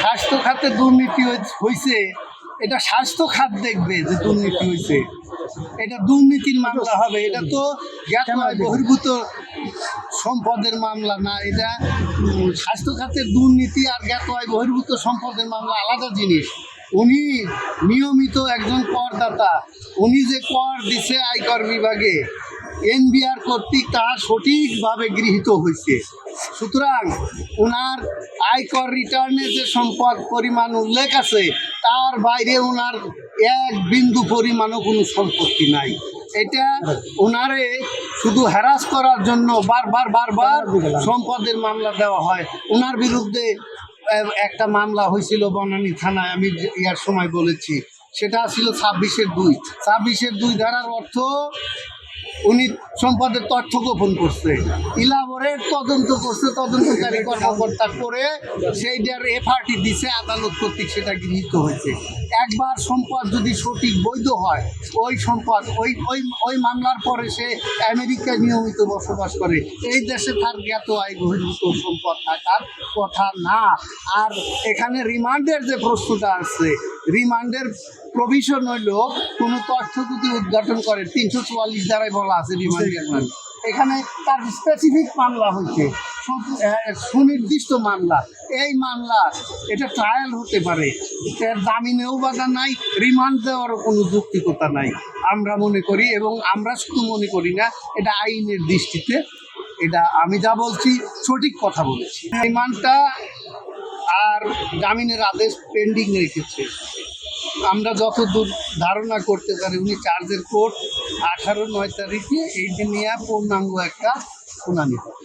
স্বাস্থ্য খাতে দুর্নীতি হইছে এটা স্বাস্থ্য খাত দেখবে যে দুর্নীতি হয়েছে এটা দুর্নীতির মামলা হবে। এটা তো বহির্ভূত সম্পদের মামলা না। এটা স্বাস্থ্য খাতের দুর্নীতি আর জ্ঞাত হয় বহির্ভূত সম্পদের মামলা আলাদা জিনিস। উনি নিয়মিত একজন করদাতা। উনি যে কর দিছে আয়কর বিভাগে এনবিআর কর্তৃক তাহা সঠিকভাবে গৃহীত হয়েছে। সুতরাং ওনার আয়কর রিটার্নে যে সম্পদ পরিমাণ উল্লেখ আছে, তার বাইরে ওনার এক বিন্দু পরিমাণও কোনো সম্পত্তি নাই। এটা ওনারে শুধু হ্যারাস করার জন্য বারবার বারবার সম্পদের মামলা দেওয়া হয়। ওনার বিরুদ্ধে একটা মামলা হয়েছিল বনানী থানায়, আমি ইয়ার সময় বলেছি। সেটা ছিল ছাব্বিশের দুই। ছাব্বিশের দুই ধারার অর্থ উনি সম্পদের তথ্য গোপন করছে। ইলাবোরেট তদন্ত করছে, তদন্তকারী কর্মকর্তা করে সেইটার এফআরটি দিছে, আদালত কর্তৃক সেটা গৃহীত হয়েছে। একবার সম্পদ যদি সঠিক বৈধ হয়, ওই সম্পদ, ওই ওই ওই মামলার পরে সে আমেরিকায় নিয়মিত বসবাস করে। এই দেশে তার জ্ঞাত আয় বহির্ভূত সম্পদ থাকার কথা না। আর এখানে রিমান্ডের যে প্রশ্নটা আছে রিমান্ডের প্রভিশন হইল কোনো তথ্য যদি উদ্ঘাটন করে তিনশো চুয়াল্লিশ দ্বারাই বলা আছে রিমান্ডের মানে এখানে তার স্পেসিফিক মামলা হয়েছে। সুনির্দিষ্ট মামলা। এই মামলা এটা ট্রায়াল হতে পারে। এর জামিনেও বাধা নাই রিমান্ড দেওয়ারও কোনো যুক্তিকতা নাই। আমরা মনে করি এবং আমরা শুধু মনে করি না এটা আইনের দৃষ্টিতে এটা আমি যা বলছি সঠিক কথা বলেছি। রিমান্ডটা আর জামিনের আদেশ পেন্ডিং রেখেছে আমরা যতদূর ধারণা করতে পারি, উনি চার্জের কোর্ট আঠারো নয় তারিখে এই নিয়ে পূর্ণাঙ্গ একটা শুনানি হবে।